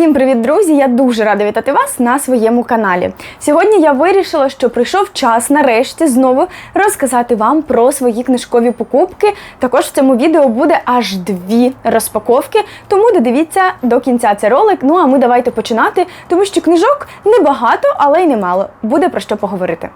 Всім привіт, друзі! Я дуже рада вітати вас на своєму каналі. Сьогодні я вирішила, що прийшов час нарешті знову розказати вам про свої книжкові покупки. Також в цьому відео буде аж дві розпаковки, тому додивіться до кінця цей ролик. Ну а ми давайте починати, тому що книжок небагато, але й немало. Буде про що поговорити.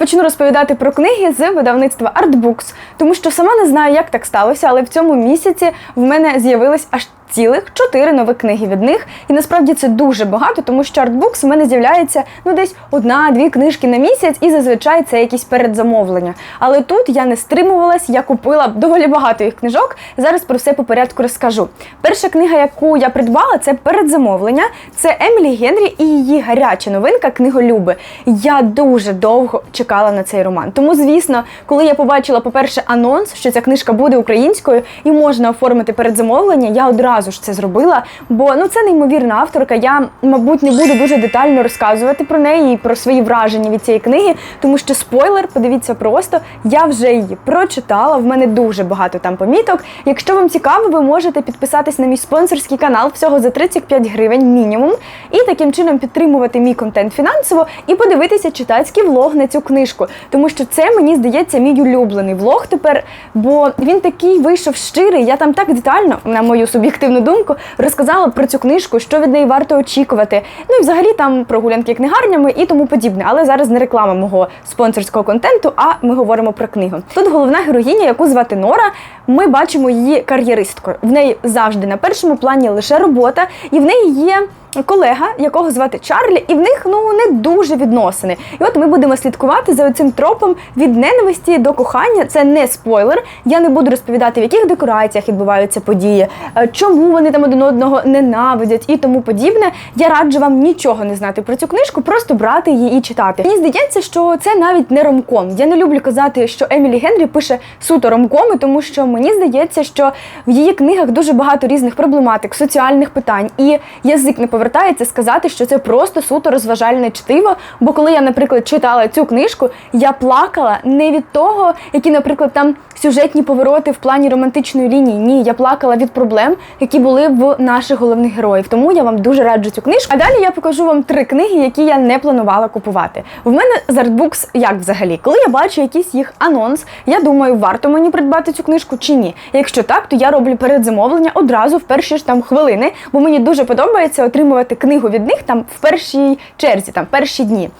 Розпочну розповідати про книги з видавництва Artbooks, тому що сама не знаю, як так сталося, але в цьому місяці в мене з'явилось аж цілих чотири нові книги від них. І насправді це дуже багато, тому що Artbooks в мене з'являється ну десь одна-дві книжки на місяць, і зазвичай це якісь передзамовлення. Але тут я не стримувалась, я купила доволі багато їх книжок. Зараз про все по порядку розкажу. Перша книга, яку я придбала, це передзамовлення. Це Емілі Генрі і її гаряча новинка Книголюби. Я дуже довго чекала на цей роман. Тому, звісно, коли я побачила, по-перше, анонс, що ця книжка буде українською і можна оформити передзамовлення, я одразу ж це зробила. Бо ну це неймовірна авторка. Я, мабуть, не буду дуже детально розказувати про неї і про свої враження від цієї книги, тому що спойлер, подивіться просто, я вже її прочитала. В мене дуже багато там поміток. Якщо вам цікаво, ви можете підписатись на мій спонсорський канал всього за 35 гривень мінімум, і таким чином підтримувати мій контент фінансово і подивитися читацький влог на цю книжку. Тому що це мені здається мій улюблений влог тепер, бо він такий вийшов щирий. Я там так детально, на мою суб'єктивну думку, розказала про цю книжку, що від неї варто очікувати. Ну і взагалі там прогулянки книгарнями і тому подібне. Але зараз не реклама мого спонсорського контенту, а ми говоримо про книгу. Тут головна героїня, яку звати Нора. Ми бачимо її кар'єристкою. В неї завжди на першому плані лише робота, і в неї є. Колега, якого звати Чарлі, і в них ну не дуже відносини. І от ми будемо слідкувати за цим тропом від ненависті до кохання. Це не спойлер. Я не буду розповідати, в яких декораціях відбуваються події, е, чому вони там один одного ненавидять і тому подібне. Я раджу вам нічого не знати про цю книжку, просто брати її і читати. Мені здається, що це навіть не ромком. Я не люблю казати, що Емілі Генрі пише суто ромкоми, тому що мені здається, що в її книгах дуже багато різних проблематик, соціальних питань, і язик не повертається сказати, що це просто суто розважальне чтиво. Бо коли я, наприклад, читала цю книжку, я плакала не від того, які, наприклад, там сюжетні повороти в плані романтичної лінії. Ні, я плакала від проблем, які були в наших головних героїв. Тому я вам дуже раджу цю книжку. А далі я покажу вам три книги, які я не планувала купувати. В мене з Artbooks як взагалі, коли я бачу якийсь їх анонс, я думаю, варто мені придбати цю книжку чи ні. Якщо так, то я роблю передзамовлення одразу в перші ж там хвилини, бо мені дуже подобається отримувати книгу від них там в першій черзі, там перші дні.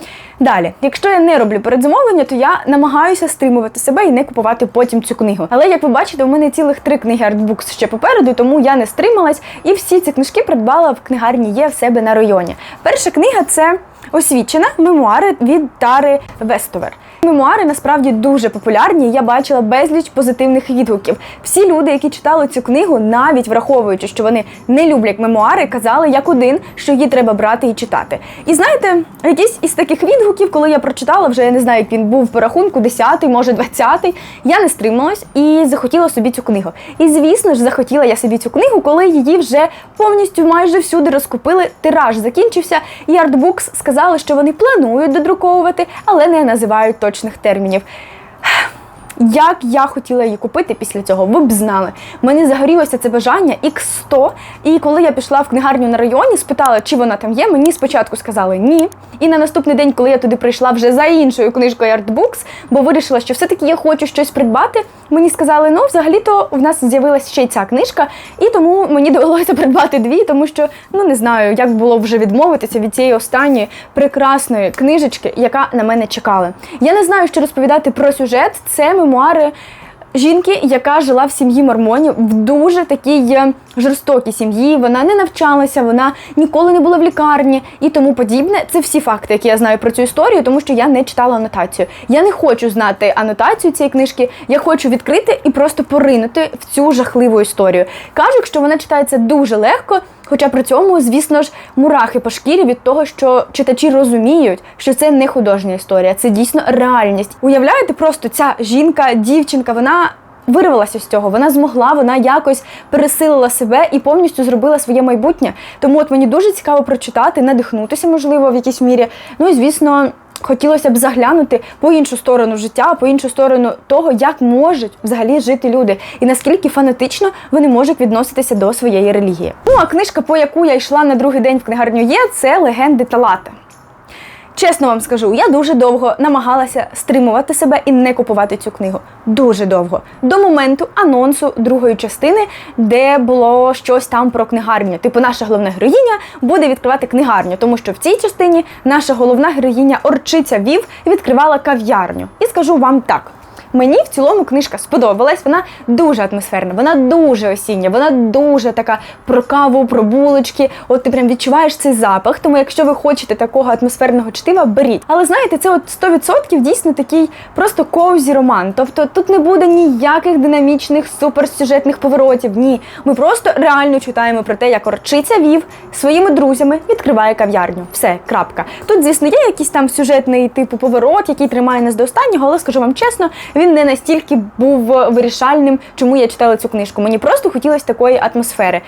Далі, якщо я не роблю передзамовлення, то я намагаюся стримувати себе і не купувати потім цю книгу. Але як ви бачите, у мене цілих три книги Artbooks ще попереду, тому я не стрималась і всі ці книжки придбала в книгарні є в себе на районі. Перша книга це освічена мемуари від Тари Вестовер. Мемуари насправді дуже популярні. Я бачила безліч позитивних відгуків. Всі люди, які читали цю книгу, навіть враховуючи, що вони не люблять мемуари, казали як один, що її треба брати і читати. І знаєте, якийсь із таких відгуків, коли я прочитала, вже я не знаю, як він був по рахунку, 10-й, може 20-й, я не стрималась і захотіла собі цю книгу. І звісно ж, захотіла я собі цю книгу, коли її вже повністю майже всюди розкупили. Тираж закінчився, і Artbooks сказали, що вони планують додруковувати, але не називають точних термінів. Як я хотіла її купити після цього, ви б знали. Мені загорілося це бажання X100, і коли я пішла в книгарню на районі, спитала, чи вона там є, мені спочатку сказали ні. І на наступний день, коли я туди прийшла вже за іншою книжкою Artbooks, бо вирішила, що все-таки я хочу щось придбати, мені сказали, ну, взагалі-то в нас з'явилася ще й ця книжка, і тому мені довелося придбати дві, тому що ну не знаю, як було вже відмовитися від цієї останньої прекрасної книжечки, яка на мене чекала. Я не знаю, що розповідати про сюжет. Це мемуари. Жінки, яка жила в сім'ї мормонів, в дуже такій е, жорстокій сім'ї, вона не навчалася, вона ніколи не була в лікарні і тому подібне. Це всі факти, які я знаю про цю історію, тому що я не читала анотацію. Я не хочу знати анотацію цієї книжки. Я хочу відкрити і просто поринути в цю жахливу історію. Кажуть, що вона читається дуже легко. Хоча при цьому, звісно ж, мурахи по шкірі від того, що читачі розуміють, що це не художня історія, це дійсно реальність. Уявляєте, просто ця жінка, дівчинка, вона. Вирвалася з цього, вона змогла, вона якось пересилила себе і повністю зробила своє майбутнє. Тому от мені дуже цікаво прочитати, надихнутися, можливо, в якійсь мірі. Ну і звісно, хотілося б заглянути по іншу сторону життя, по іншу сторону того, як можуть взагалі жити люди, і наскільки фанатично вони можуть відноситися до своєї релігії. Ну а книжка, по яку я йшла на другий день в книгарню, є це легенди Талата. Чесно вам скажу, я дуже довго намагалася стримувати себе і не купувати цю книгу. Дуже довго. До моменту анонсу другої частини, де було щось там про книгарню. Типу, наша головна героїня буде відкривати книгарню, тому що в цій частині наша головна героїня Орчиця Вів відкривала кав'ярню. І скажу вам так. Мені в цілому книжка сподобалась. Вона дуже атмосферна, вона дуже осіння, вона дуже така про каву, про булочки. От ти прям відчуваєш цей запах. Тому, якщо ви хочете такого атмосферного чтива, беріть. Але знаєте, це от 100% дійсно такий просто коузі роман. Тобто тут не буде ніяких динамічних суперсюжетних поворотів. Ні, ми просто реально читаємо про те, як Орчиця вів своїми друзями відкриває кав'ярню. Все, крапка. Тут, звісно, є якийсь там сюжетний типу поворот, який тримає нас до останнього, але скажу вам чесно, він не настільки був вирішальним, чому я читала цю книжку. Мені просто хотілося такої атмосфери.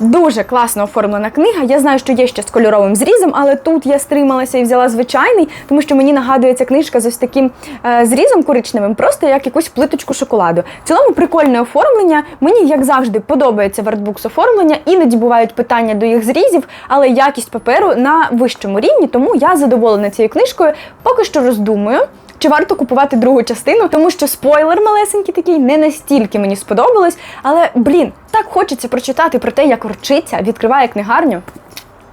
Дуже класно оформлена книга. Я знаю, що є ще з кольоровим зрізом, але тут я стрималася і взяла звичайний, тому що мені нагадує ця книжка з ось таким е, зрізом коричневим, просто як якусь плиточку шоколаду. В цілому прикольне оформлення. Мені, як завжди, подобається в артбукс оформлення. Іноді бувають питання до їх зрізів, але якість паперу на вищому рівні, тому я задоволена цією книжкою. Поки що роздумую. Чи варто купувати другу частину, тому що спойлер малесенький такий не настільки мені сподобалось. Але блін, так хочеться прочитати про те, як Орчиця відкриває книгарню.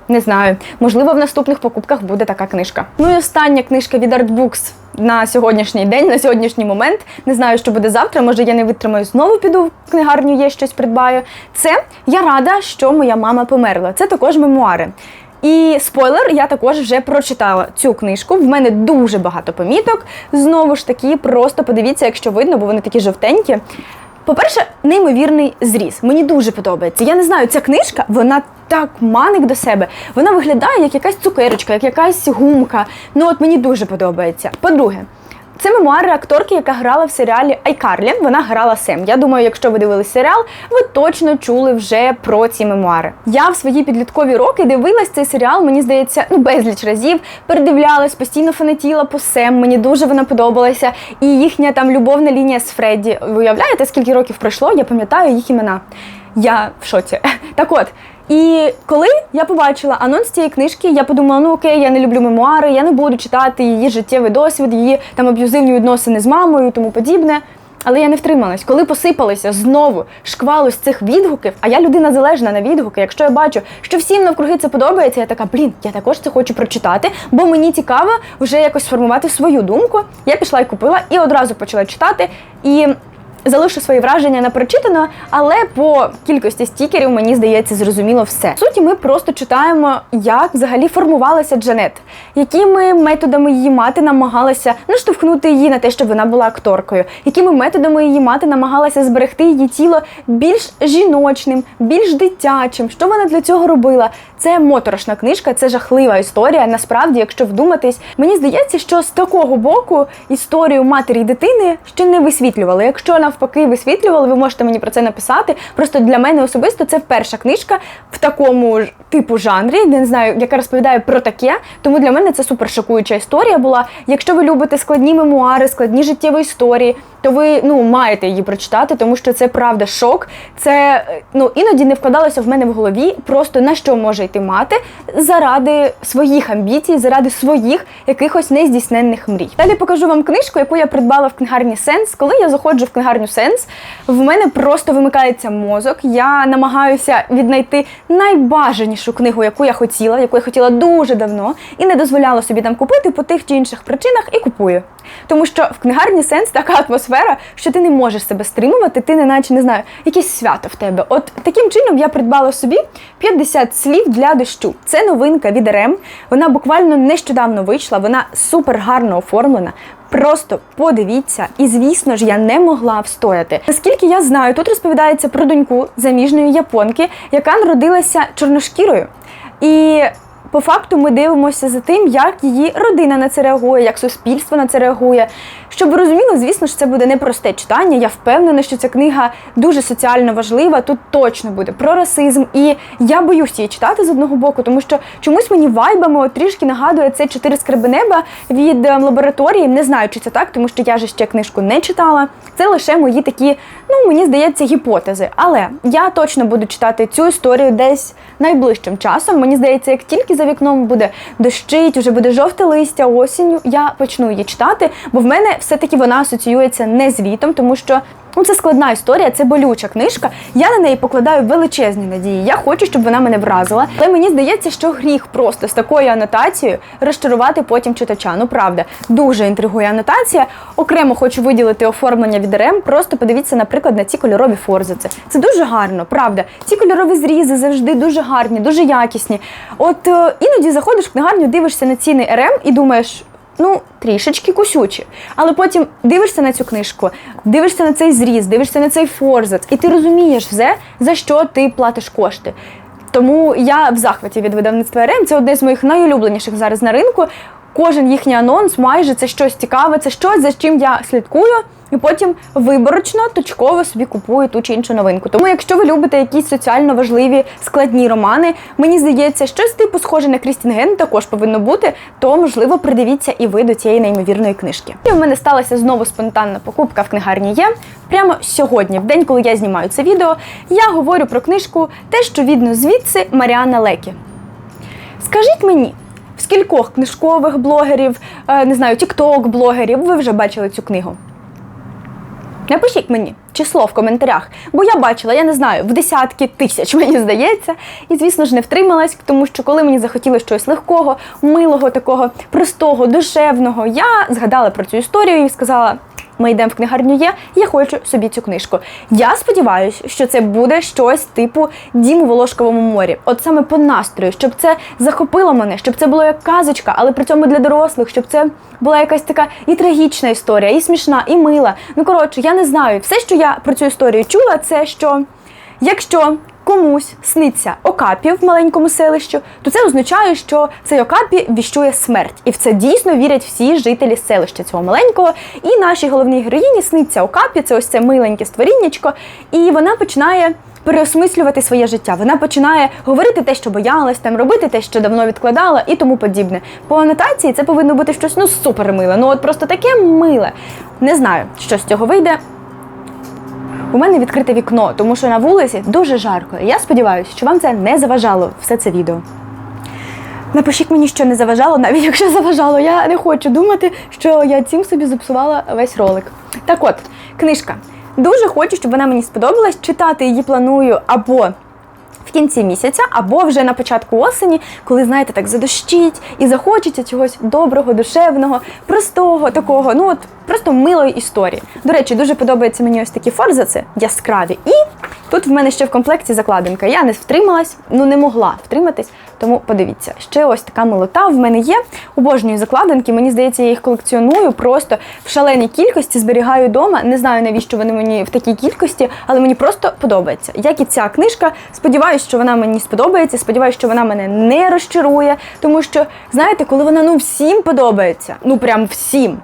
Не знаю, можливо, в наступних покупках буде така книжка. Ну і остання книжка від Artbooks на сьогоднішній день, на сьогоднішній момент. Не знаю, що буде завтра. Може, я не витримаю, знову піду в книгарню, є щось придбаю. Це я рада, що моя мама померла. Це також мемуари. І спойлер, я також вже прочитала цю книжку. В мене дуже багато поміток. Знову ж таки, просто подивіться, якщо видно, бо вони такі жовтенькі. По-перше, неймовірний зріз. Мені дуже подобається. Я не знаю, ця книжка, вона так манить до себе. Вона виглядає як якась цукерочка, як якась гумка. Ну от мені дуже подобається. По-друге, це мемуари акторки, яка грала в серіалі Айкарлі. Вона грала Сем. Я думаю, якщо ви дивились серіал, ви точно чули вже про ці мемуари. Я в свої підліткові роки дивилась цей серіал, мені здається, ну безліч разів. Передивлялась, постійно фанатіла по Сем. Мені дуже вона подобалася. І їхня там любовна лінія з Фредді. Ви уявляєте, скільки років пройшло? Я пам'ятаю їх імена. Я в шоці. Так от. І коли я побачила анонс цієї книжки, я подумала, ну окей, я не люблю мемуари, я не буду читати її життєвий досвід, її там аб'юзивні відносини з мамою тому подібне. Але я не втрималась. Коли посипалися знову шквал ось цих відгуків, а я людина залежна на відгуки. Якщо я бачу, що всім навкруги це подобається, я така, блін, я також це хочу прочитати, бо мені цікаво вже якось сформувати свою думку. Я пішла і купила і одразу почала читати. І залишу свої враження на прочитано, але по кількості стікерів мені здається зрозуміло все. В суті, ми просто читаємо, як взагалі формувалася Джанет, якими методами її мати намагалася наштовхнути її на те, щоб вона була акторкою, якими методами її мати намагалася зберегти її тіло більш жіночним, більш дитячим. Що вона для цього робила? Це моторошна книжка, це жахлива історія. Насправді, якщо вдуматись, мені здається, що з такого боку історію матері і дитини ще не висвітлювали. Якщо навпаки висвітлювали, ви можете мені про це написати. Просто для мене особисто це перша книжка в такому ж типу жанрі, не знаю, яка розповідає про таке. Тому для мене це супер шокуюча історія була. Якщо ви любите складні мемуари, складні життєві історії, то ви ну маєте її прочитати, тому що це правда шок. Це ну іноді не вкладалося в мене в голові, просто на що може йти мати заради своїх амбіцій, заради своїх якихось нездійсненних мрій. Далі покажу вам книжку, яку я придбала в книгарні Сенс. Коли я заходжу в книгарню Сенс, в мене просто вимикається мозок. Я намагаюся віднайти найбажанішу книгу, яку я хотіла, яку я хотіла дуже давно, і не дозволяла собі там купити по тих чи інших причинах, і купую. Тому що в книгарні Сенс така атмосфера, що ти не можеш себе стримувати, ти не наче не знаю, якесь свято в тебе. От таким чином я придбала собі 50 слів для дощу. Це новинка від РМ. Вона буквально нещодавно вийшла, вона супер гарно оформлена. Просто подивіться, і звісно ж, я не могла встояти. Наскільки я знаю, тут розповідається про доньку заміжної японки, яка народилася чорношкірою. І по факту ми дивимося за тим, як її родина на це реагує, як суспільство на це реагує. Щоб ви розуміли, звісно ж, це буде непросте читання. Я впевнена, що ця книга дуже соціально важлива. Тут точно буде про расизм. І я боюсь її читати з одного боку, тому що чомусь мені вайбами трішки нагадує це чотири скриби неба від ем, лабораторії. Не знаю, чи це так, тому що я ж ще книжку не читала. Це лише мої такі, ну мені здається, гіпотези. Але я точно буду читати цю історію десь найближчим часом. Мені здається, як тільки за вікном буде дощить, вже буде жовте листя осінню, я почну її читати, бо в мене все-таки вона асоціюється не з літом, тому що. Ну, це складна історія, це болюча книжка. Я на неї покладаю величезні надії. Я хочу, щоб вона мене вразила. Але мені здається, що гріх просто з такою анотацією розчарувати потім читача. Ну правда, дуже інтригує анотація. Окремо хочу виділити оформлення від РМ. Просто подивіться, наприклад, на ці кольорові форзаци. Це дуже гарно, правда. Ці кольорові зрізи завжди дуже гарні, дуже якісні. От е, іноді заходиш в книгарню, дивишся на ціни РМ і думаєш. Ну, трішечки кусючі. Але потім дивишся на цю книжку, дивишся на цей зріз, дивишся на цей форзац, і ти розумієш все, за що ти платиш кошти. Тому я в захваті від видавництва РМ. Це одне з моїх найулюбленіших зараз на ринку. Кожен їхній анонс майже це щось цікаве, це щось, за чим я слідкую, і потім виборочно, точково собі купую ту чи іншу новинку. Тому, якщо ви любите якісь соціально важливі складні романи, мені здається, щось типу схоже на Крістінген також повинно бути, то можливо придивіться і ви до цієї неймовірної книжки. І в мене сталася знову спонтанна покупка в книгарні є. Прямо сьогодні, в день, коли я знімаю це відео, я говорю про книжку Те, що відно звідси Маріана Лекі. Скажіть мені. В скількох книжкових блогерів, е, не знаю, тікток-блогерів ви вже бачили цю книгу? Напишіть мені число в коментарях, бо я бачила, я не знаю, в десятки тисяч, мені здається. І, звісно ж, не втрималась, тому що коли мені захотілося щось легкого, милого, такого простого, душевного, я згадала про цю історію і сказала. Ми йдемо в книгарню є, я хочу собі цю книжку. Я сподіваюся, що це буде щось типу Дім у Волошковому морі. От саме по настрою, щоб це захопило мене, щоб це було як казочка, але при цьому для дорослих, щоб це була якась така і трагічна історія, і смішна, і мила. Ну коротше, я не знаю. Все, що я про цю історію чула, це що якщо комусь сниться Окапі в маленькому селищу, то це означає, що цей Окапі віщує смерть. І в це дійсно вірять всі жителі селища цього маленького. І нашій головній героїні сниться Окапі, це ось це миленьке створіннячко, і вона починає. Переосмислювати своє життя. Вона починає говорити те, що боялась, там робити те, що давно відкладала, і тому подібне. По анотації це повинно бути щось ну супер миле. Ну от просто таке миле. Не знаю, що з цього вийде. У мене відкрите вікно, тому що на вулиці дуже жарко. Я сподіваюся, що вам це не заважало все це відео. Напишіть мені, що не заважало, навіть якщо заважало. Я не хочу думати, що я цим собі зіпсувала весь ролик. Так от, книжка. Дуже хочу, щоб вона мені сподобалась. Читати її планую або в кінці місяця, або вже на початку осені, коли, знаєте, так задощить і захочеться чогось доброго, душевного, простого, такого, ну от просто милої історії. До речі, дуже подобаються мені ось такі форзаци яскраві. І тут в мене ще в комплекті закладинка. Я не втрималась, ну не могла втриматись, тому подивіться. Ще ось така милота в мене є. Обожнюю закладинки. Мені здається, я їх колекціоную просто в шаленій кількості, зберігаю вдома. Не знаю, навіщо вони мені в такій кількості, але мені просто подобається. Як і ця книжка, сподіваюся, що вона мені сподобається. Сподіваюся, що вона мене не розчарує. Тому що, знаєте, коли вона ну всім подобається, ну прям всім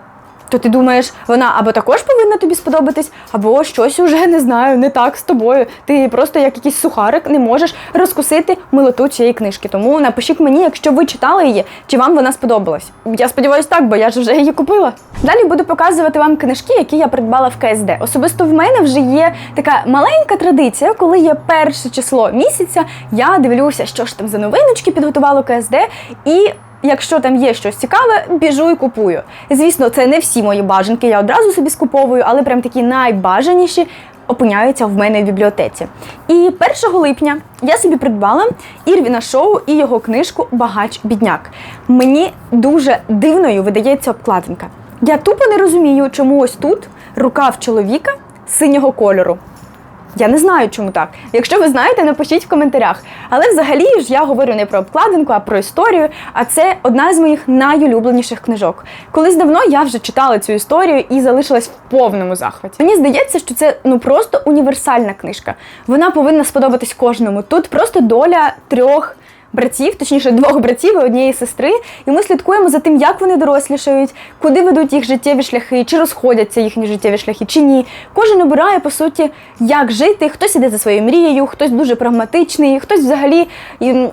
то ти думаєш, вона або також повинна тобі сподобатись, або щось уже не знаю, не так з тобою. Ти просто як якийсь сухарик не можеш розкусити милоту цієї книжки. Тому напишіть мені, якщо ви читали її, чи вам вона сподобалась. Я сподіваюся, так, бо я ж вже її купила. Далі буду показувати вам книжки, які я придбала в КСД. Особисто в мене вже є така маленька традиція, коли є перше число місяця, я дивлюся, що ж там за новиночки підготувало КСД і. Якщо там є щось цікаве, біжу і купую. Звісно, це не всі мої бажанки, я одразу собі скуповую, але прям такі найбажаніші опиняються в мене в бібліотеці. І 1 липня я собі придбала Ірвіна Шоу і його книжку Багач-бідняк. Мені дуже дивною видається обкладинка. Я тупо не розумію, чому ось тут рукав чоловіка синього кольору. Я не знаю, чому так. Якщо ви знаєте, напишіть в коментарях. Але взагалі ж я говорю не про обкладинку, а про історію. А це одна з моїх найулюбленіших книжок. Колись давно я вже читала цю історію і залишилась в повному захваті. Мені здається, що це ну просто універсальна книжка. Вона повинна сподобатись кожному. Тут просто доля трьох братів, точніше, двох братів і однієї сестри. І ми слідкуємо за тим, як вони дорослішають, куди ведуть їх життєві шляхи, чи розходяться їхні життєві шляхи, чи ні. Кожен обирає по суті, як жити. Хтось іде за своєю мрією, хтось дуже прагматичний, хтось взагалі,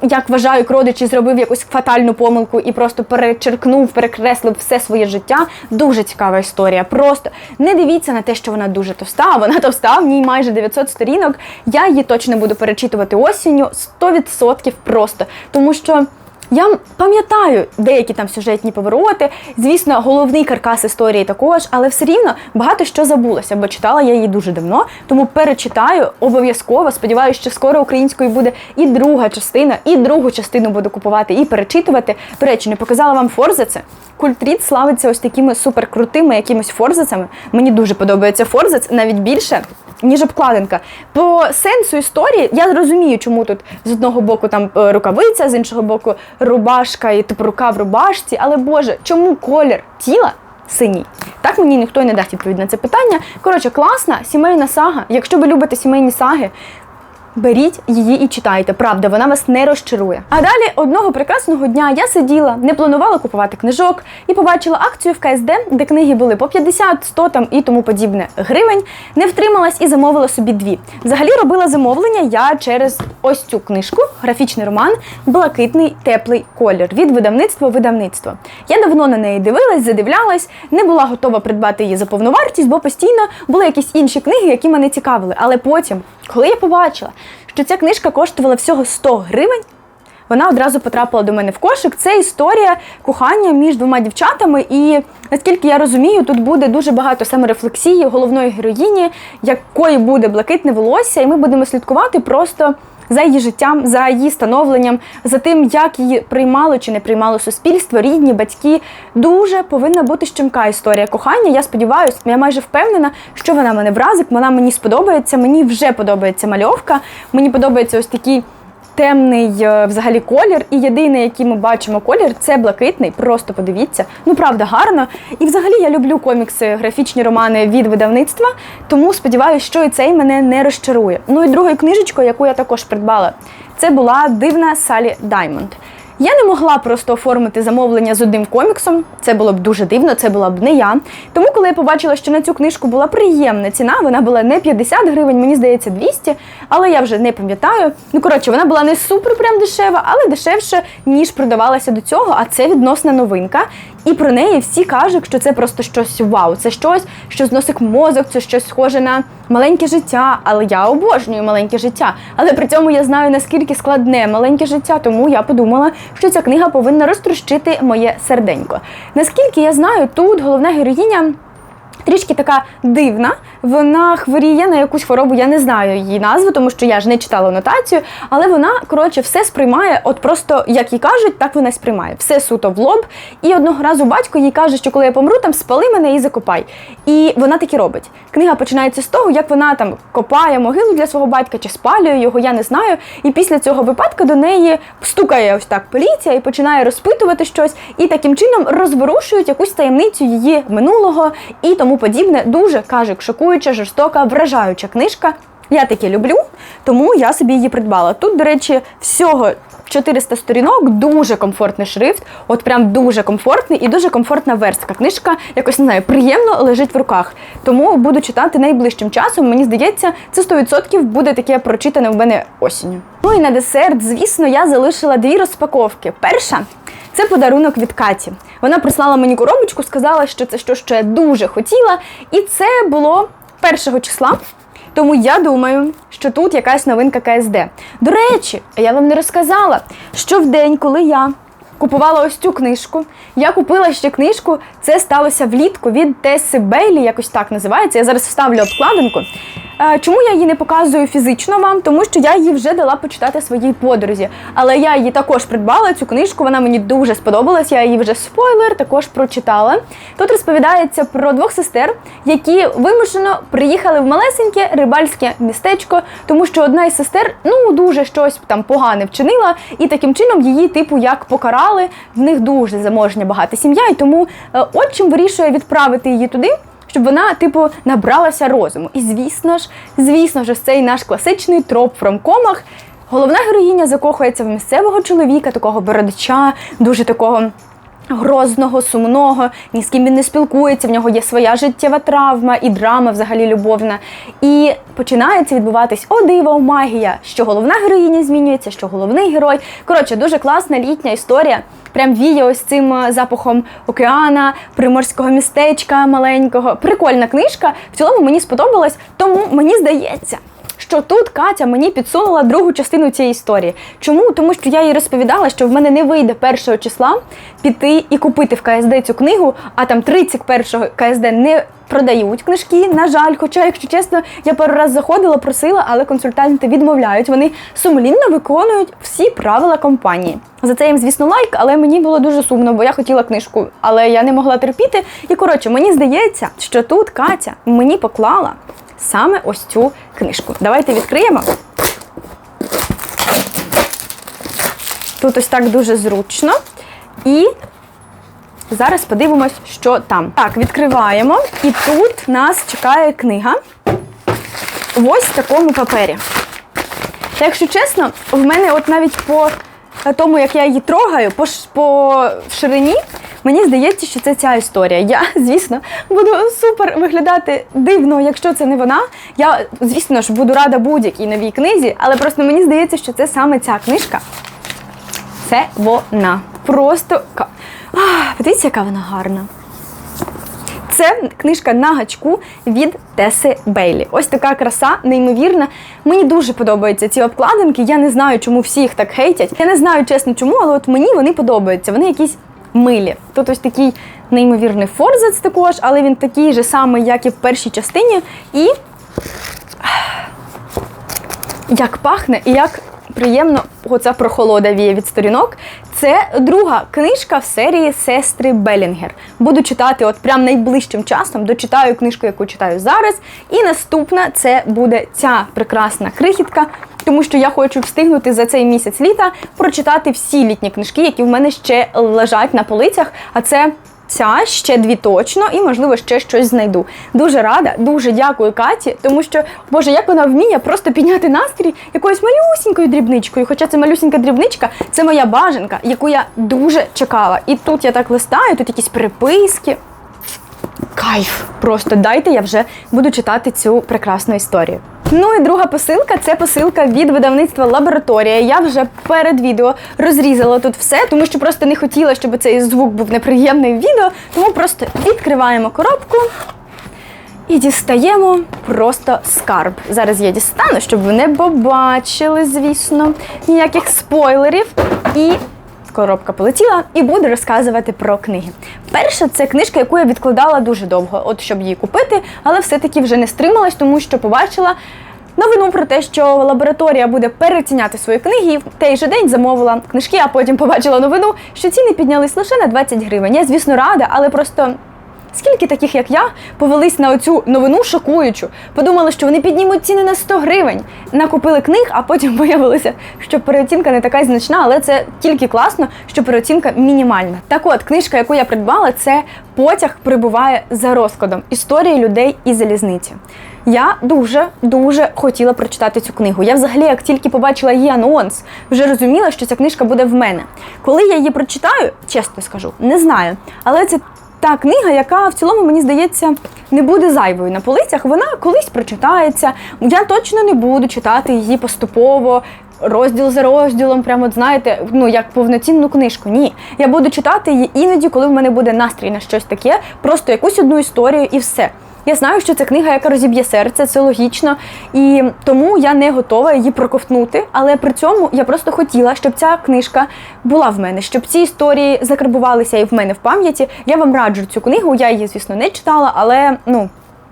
як вважають родичі, зробив якусь фатальну помилку і просто перечеркнув, перекреслив все своє життя. Дуже цікава історія. Просто не дивіться на те, що вона дуже товста. Вона товста, в ній майже 900 сторінок. Я її точно буду перечитувати осінню 100% просто, тому що. Я пам'ятаю деякі там сюжетні повороти. Звісно, головний каркас історії також, але все рівно багато що забулося, бо читала я її дуже давно. Тому перечитаю обов'язково. Сподіваюся, що скоро українською буде і друга частина, і другу частину буду купувати і перечитувати. До речі, не показала вам форзаце. Культріт славиться ось такими суперкрутими якимось форзацами. Мені дуже подобається форзац, навіть більше. Ніж обкладинка. По сенсу історії я розумію, чому тут з одного боку там е, рукавиця, з іншого боку рубашка і типу рука в рубашці. Але Боже, чому колір тіла синій? Так мені ніхто й не дасть відповідь на це питання. Коротше, класна сімейна сага. Якщо ви любите сімейні саги, Беріть її і читайте. Правда, вона вас не розчарує. А далі одного прекрасного дня я сиділа, не планувала купувати книжок і побачила акцію в КСД, де книги були по 50, 100 там і тому подібне гривень. Не втрималась і замовила собі дві. Взагалі робила замовлення я через ось цю книжку, графічний роман Блакитний теплий колір від видавництва видавництво. Я давно на неї дивилась, задивлялась, не була готова придбати її за повну вартість, бо постійно були якісь інші книги, які мене цікавили. Але потім, коли я побачила, що ця книжка коштувала всього 100 гривень. Вона одразу потрапила до мене в кошик. Це історія кохання між двома дівчатами, і наскільки я розумію, тут буде дуже багато саморефлексії головної героїні, якої буде блакитне волосся, і ми будемо слідкувати просто за її життям, за її становленням, за тим, як її приймало чи не приймало суспільство, рідні, батьки. Дуже повинна бути щемка історія кохання. Я сподіваюся, я майже впевнена, що вона мене вразить, вона мені сподобається. Мені вже подобається мальовка. Мені подобається ось такий темний е, взагалі колір. І єдиний, який ми бачимо колір, це блакитний. Просто подивіться. Ну правда, гарно. І взагалі я люблю комікси, графічні романи від видавництва, тому сподіваюся, що і цей мене не розчарує. Ну і другою книжечкою, яку я також придбала, це була дивна Салі Даймонд. Я не могла просто оформити замовлення з одним коміксом. Це було б дуже дивно, це була б не я. Тому, коли я побачила, що на цю книжку була приємна ціна, вона була не 50 гривень, мені здається, 200, але я вже не пам'ятаю. Ну коротше, вона була не супер прям дешева, але дешевше, ніж продавалася до цього. А це відносна новинка. І про неї всі кажуть, що це просто щось вау. Це щось, що зносить мозок, це щось схоже на маленьке життя. Але я обожнюю маленьке життя. Але при цьому я знаю наскільки складне маленьке життя, тому я подумала, що ця книга повинна розтрощити моє серденько. Наскільки я знаю, тут головна героїня. Трішки така дивна, вона хворіє на якусь хворобу, я не знаю її назву, тому що я ж не читала нотацію, але вона, коротше, все сприймає, от просто як їй кажуть, так вона сприймає. Все суто в лоб. І одного разу батько їй каже, що коли я помру, там спали мене і закопай. І вона таки робить. Книга починається з того, як вона там копає могилу для свого батька чи спалює його, я не знаю. І після цього випадку до неї стукає ось так поліція і починає розпитувати щось, і таким чином розворушують якусь таємницю її минулого і тому подібне. Дуже каже, шокуюча, жорстока, вражаюча книжка. Я таке люблю, тому я собі її придбала. Тут, до речі, всього 400 сторінок, дуже комфортний шрифт, от прям дуже комфортний і дуже комфортна верстка. Книжка якось не знаю, приємно лежить в руках. Тому буду читати найближчим часом. Мені здається, це 100% буде таке прочитане в мене осінню. Ну і на десерт, звісно, я залишила дві розпаковки. Перша. Це подарунок від Каті. Вона прислала мені коробочку, сказала, що це що, я дуже хотіла. І це було першого числа. Тому я думаю, що тут якась новинка КСД. До речі, я вам не розказала, що в день, коли я купувала ось цю книжку, я купила ще книжку. Це сталося влітку від Теси Бейлі, якось так називається. Я зараз вставлю обкладинку. Е, Чому я її не показую фізично вам? Тому що я її вже дала почитати своїй подрузі. Але я її також придбала, цю книжку, вона мені дуже сподобалась. Я її вже спойлер також прочитала. Тут розповідається про двох сестер, які вимушено приїхали в малесеньке рибальське містечко, тому що одна із сестер ну дуже щось там погане вчинила, і таким чином її, типу, як покарали. В них дуже заможня багата сім'я, і тому е, отчим вирішує відправити її туди щоб вона, типу, набралася розуму. І звісно ж, звісно ж, цей наш класичний троп в ромкомах. Головна героїня закохується в місцевого чоловіка, такого бородича, дуже такого. Грозного, сумного, ні з ким він не спілкується, в нього є своя життєва травма і драма взагалі любовна. І починається відбуватись о диво, магія, що головна героїня змінюється, що головний герой. Коротше, дуже класна літня історія. Прям віє ось цим е, запахом океана, приморського містечка маленького. Прикольна книжка. В цілому мені сподобалась, тому мені здається що тут Катя мені підсунула другу частину цієї історії. Чому? Тому що я їй розповідала, що в мене не вийде першого числа піти і купити в КСД цю книгу, а там 31-го КСД не продають книжки. На жаль, хоча, якщо чесно, я пару раз заходила, просила, але консультанти відмовляють. Вони сумлінно виконують всі правила компанії. За це їм, звісно, лайк, але мені було дуже сумно, бо я хотіла книжку, але я не могла терпіти. І коротше, мені здається, що тут Катя мені поклала саме ось цю книжку. Давайте відкриємо. Тут ось так дуже зручно. І зараз подивимось, що там. Так, відкриваємо. І тут нас чекає книга в ось такому папері. Та якщо чесно, в мене от навіть по тому, як я її трогаю, по, по ширині, мені здається, що це ця історія. Я, звісно, буду супер виглядати дивно, якщо це не вона. Я, звісно ж, буду рада будь-якій новій книзі, але просто мені здається, що це саме ця книжка. Це вона. Просто. Подивіться, яка вона гарна. Це книжка на гачку від Теси Бейлі. Ось така краса, неймовірна. Мені дуже подобаються ці обкладинки. Я не знаю, чому всі їх так хейтять. Я не знаю, чесно, чому, але от мені вони подобаються. Вони якісь милі. Тут ось такий неймовірний форзац також, але він такий же самий, як і в першій частині. І як пахне, і як приємно оця прохолода віє від сторінок. Це друга книжка в серії Сестри Белінгер. Буду читати от прям найближчим часом. Дочитаю книжку, яку читаю зараз. І наступна це буде ця прекрасна крихітка, тому що я хочу встигнути за цей місяць літа прочитати всі літні книжки, які в мене ще лежать на полицях. А це Ця ще дві точно, і, можливо, ще щось знайду. Дуже рада, дуже дякую Каті, тому що, Боже, як вона вміє просто підняти настрій якоюсь малюсінькою дрібничкою. Хоча це малюсінька дрібничка, це моя бажанка, яку я дуже чекала. І тут я так листаю, тут якісь переписки. Кайф! Просто дайте я вже буду читати цю прекрасну історію. Ну і друга посилка це посилка від видавництва Лабораторія. Я вже перед відео розрізала тут все, тому що просто не хотіла, щоб цей звук був неприємний в відео. Тому просто відкриваємо коробку і дістаємо просто скарб. Зараз я дістану, щоб ви не побачили, звісно, ніяких спойлерів. І коробка полетіла і буду розказувати про книги. Перша це книжка, яку я відкладала дуже довго, от щоб її купити, але все-таки вже не стрималась, тому що побачила. Новину про те, що лабораторія буде переціняти свої книги, і в той же день замовила книжки, а потім побачила новину, що ціни піднялись лише на 20 гривень. Я, звісно, рада, але просто Скільки таких, як я, повелись на оцю новину шокуючу, подумали, що вони піднімуть ціни на 100 гривень, накупили книг, а потім виявилося, що переоцінка не така значна, але це тільки класно, що переоцінка мінімальна. Так от, книжка, яку я придбала, це потяг прибуває за розкладом історії людей і залізниці. Я дуже дуже хотіла прочитати цю книгу. Я взагалі, як тільки побачила її анонс, вже розуміла, що ця книжка буде в мене. Коли я її прочитаю, чесно скажу, не знаю. Але це та книга, яка в цілому, мені здається, не буде зайвою на полицях. Вона колись прочитається. Я точно не буду читати її поступово. Розділ за розділом, прямо от, знаєте, ну як повноцінну книжку. Ні, я буду читати її іноді, коли в мене буде настрій на щось таке, просто якусь одну історію і все. Я знаю, що це книга, яка розіб'є серце, це логічно, і тому я не готова її проковтнути. Але при цьому я просто хотіла, щоб ця книжка була в мене, щоб ці історії закарбувалися і в мене в пам'яті. Я вам раджу цю книгу. Я її, звісно, не читала, але ну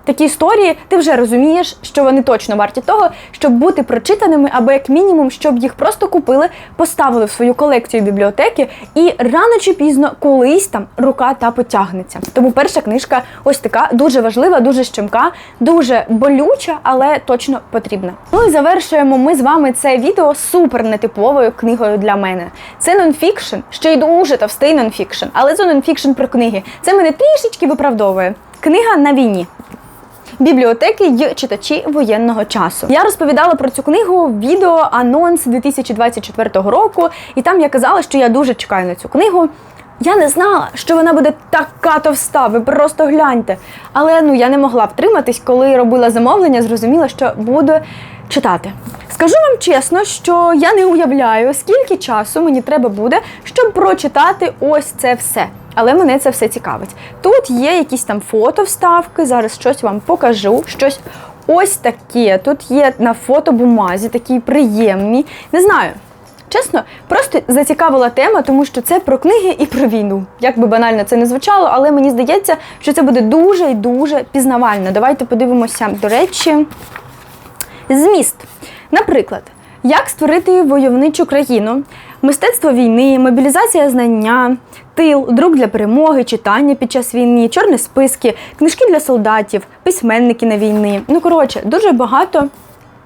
такі історії, ти вже розумієш, що вони точно варті того, щоб бути прочитаними, або як мінімум, щоб їх просто купили, поставили в свою колекцію бібліотеки, і рано чи пізно колись там рука та потягнеться. Тому перша книжка ось така дуже важлива, дуже щемка, дуже болюча, але точно потрібна. Ну і завершуємо ми з вами це відео супер нетиповою книгою для мене. Це нонфікшн, ще й дуже товстий нонфікшн, але це нонфікшн про книги. Це мене трішечки виправдовує. Книга на війні. Бібліотеки й читачі воєнного часу. Я розповідала про цю книгу в відео анонс 2024 року, і там я казала, що я дуже чекаю на цю книгу. Я не знала, що вона буде така товста, ви просто гляньте. Але ну я не могла втриматись, коли робила замовлення, зрозуміла, що буду читати. Скажу вам чесно, що я не уявляю, скільки часу мені треба буде, щоб прочитати ось це все. Але мене це все цікавить. Тут є якісь там фото вставки, зараз щось вам покажу, щось ось таке. Тут є на фотобумазі, такі приємні. Не знаю. Чесно, просто зацікавила тема, тому що це про книги і про війну. Як би банально це не звучало, але мені здається, що це буде дуже і дуже пізнавально. Давайте подивимося, до речі, зміст. Наприклад, як створити войовничу країну, мистецтво війни, мобілізація знання, тил, друк для перемоги, читання під час війни, чорні списки, книжки для солдатів, письменники на війни. Ну коротше, дуже багато.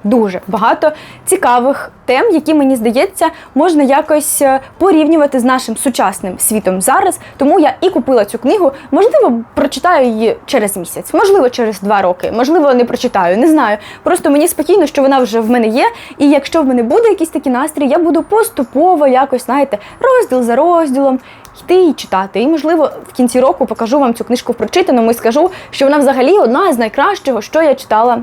Дуже багато цікавих тем, які мені здається, можна якось е, порівнювати з нашим сучасним світом зараз. Тому я і купила цю книгу. Можливо, прочитаю її через місяць, можливо, через два роки, можливо, не прочитаю, не знаю. Просто мені спокійно, що вона вже в мене є. І якщо в мене буде якийсь такий настрій, я буду поступово якось, знаєте, розділ за розділом. Йти і читати. І, можливо, в кінці року покажу вам цю книжку в прочитаному і скажу, що вона взагалі одна з найкращого, що я читала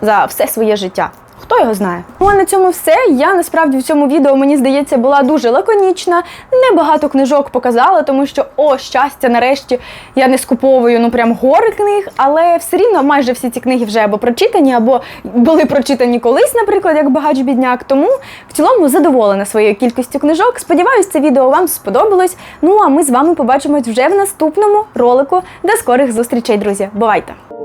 за, все своє життя. Хто його знає? Ну а на цьому все. Я насправді в цьому відео, мені здається, була дуже лаконічна. Небагато книжок показала, тому що, о, щастя, нарешті я не скуповую ну прям гори книг, але все рівно майже всі ці книги вже або прочитані, або були прочитані колись, наприклад, як багач бідняк. Тому в цілому задоволена своєю кількістю книжок. Сподіваюсь, це відео вам сподобалось. Ну а ми з вами побачимось вже в наступному ролику. До скорих зустрічей, друзі. Бувайте!